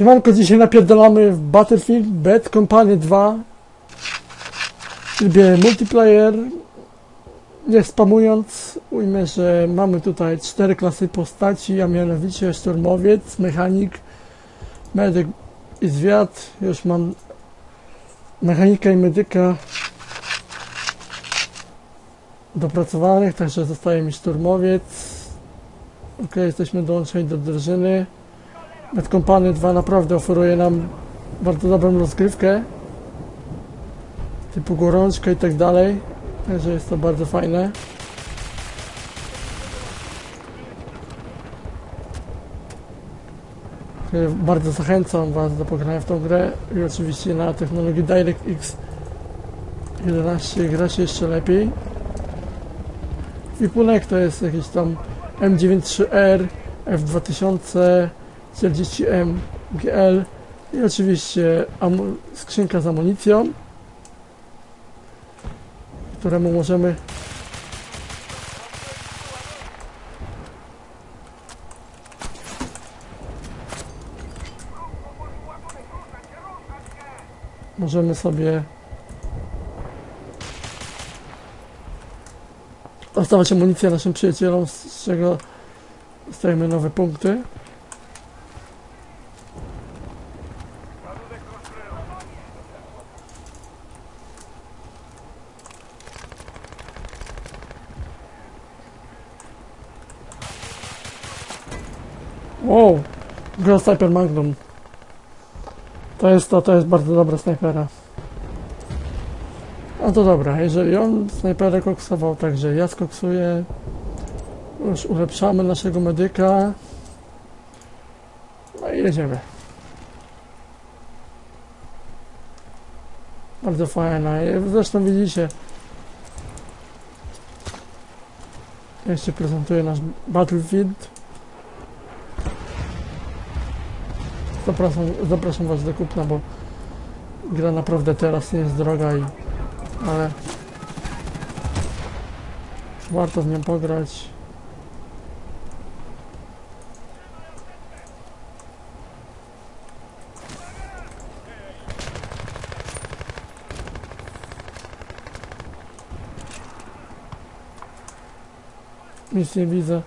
Siemanko, dzisiaj napierdalamy w Battlefield Bad Company 2 w trybie multiplayer. Nie spamując, ujmę, że mamy tutaj cztery klasy postaci, a mianowicie szturmowiec, mechanik, medyk i zwiat. Już mam mechanika i medyka dopracowanych, także zostaje mi szturmowiec. Ok, jesteśmy dołączeni do drużyny. Bad Company 2 naprawdę oferuje nam bardzo dobrą rozgrywkę typu gorączka i tak dalej także jest to bardzo fajne. Bardzo zachęcam Was do pogrania w tą grę i oczywiście na technologii DirectX 11 gra się jeszcze lepiej. Wipunek to jest jakiś tam M93R F2000 40M GL i oczywiście skrzynka z amunicją, któremu możemy możemy sobie dostawać amunicję naszym przyjacielom, z czego dostajemy nowe punkty. Wow, Ghost Sniper Magnum. To jest to, to jest bardzo dobra snajpera. No to dobra, jeżeli on snajperę koksował, także ja skoksuję. Już ulepszamy naszego medyka. No i jedziemy. Bardzo fajna. Zresztą widzicie. Jeszcze prezentuję nasz Battlefield. Zapraszam, zapraszam Was do kupna, bo gra naprawdę teraz nie jest droga i ale warto w nią pograć. Nic nie widzę.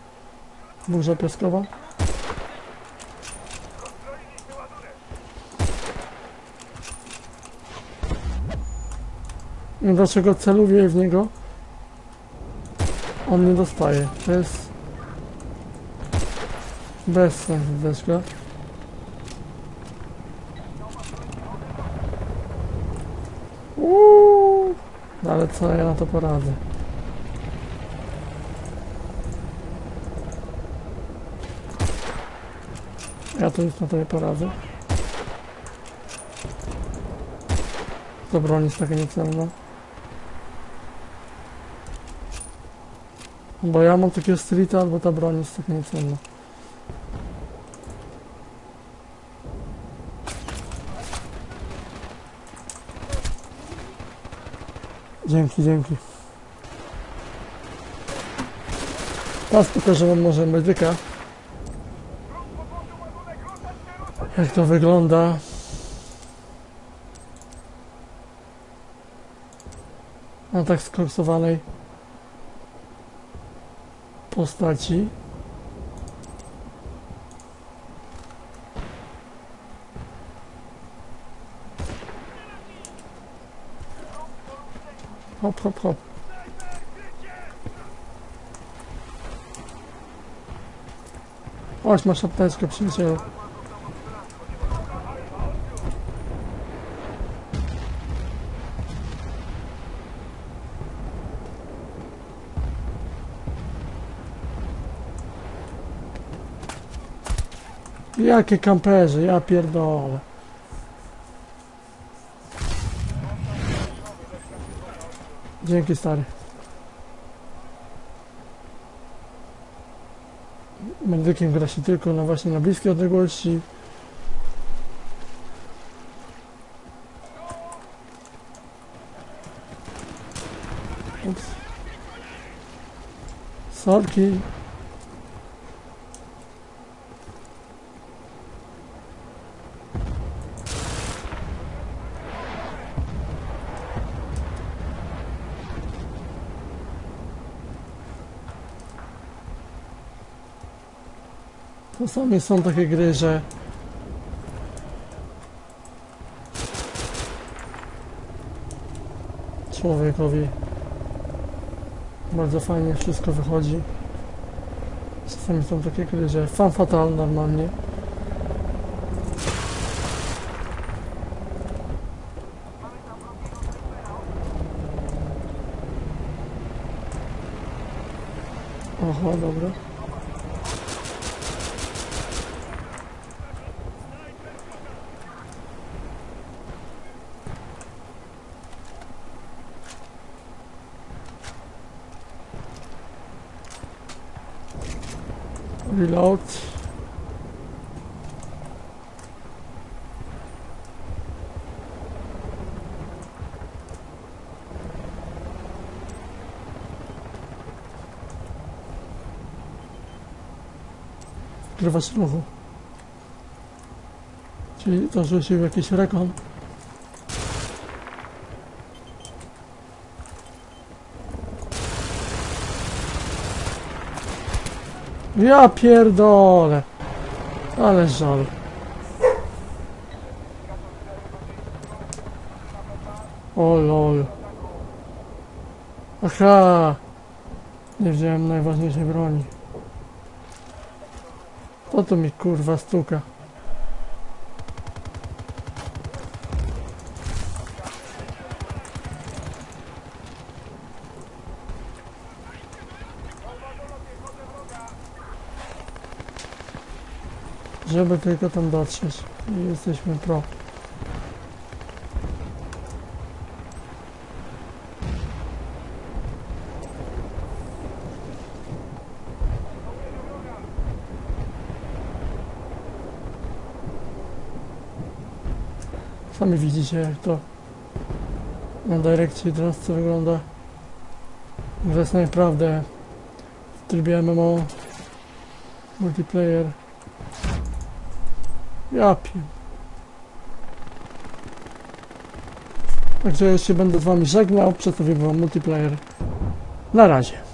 Burza piaskowa. Dlaczego celuję w niego? On nie dostaje. To jest... Bez sensu deczka. Uuu, ale co ja na to poradzę? Ja tu nic na to nie poradzę. To broń jest taka niecelna. Bo ja mam takiego streeta, albo ta broń jest taka niecenna. Dzięki, dzięki. Teraz pokażę wam może medyka. Jak to wygląda. Na tak skoksowanej Constantine. Hop, hop, hop. Oh, ich mach schon Best, glaub. Jakie kamperzy, ja pierdolę. Dzięki stary. Medykiem gra się tylko na właśnie na bliskiej odległości. Ups. Sorki. Czasami są takie gry, że człowiekowi bardzo fajnie wszystko wychodzi. Czasami są takie gry, że fan fatal normalnie. Oho, dobra. reload Er was nog een. Dat is weer een recon. Ja pierdolę. Ale żal. O lol. Aha. Nie wziąłem najważniejszej broni. To to mi kurwa stuka. Żeby tylko tam dotrzeć. I jesteśmy pro. Sami widzicie jak to na Directie 11 wygląda. Że jest naprawdę w trybie MMO multiplayer ja piem. Także jeszcze będę z wami żegnał, przedstawił wam multiplayer. Na razie.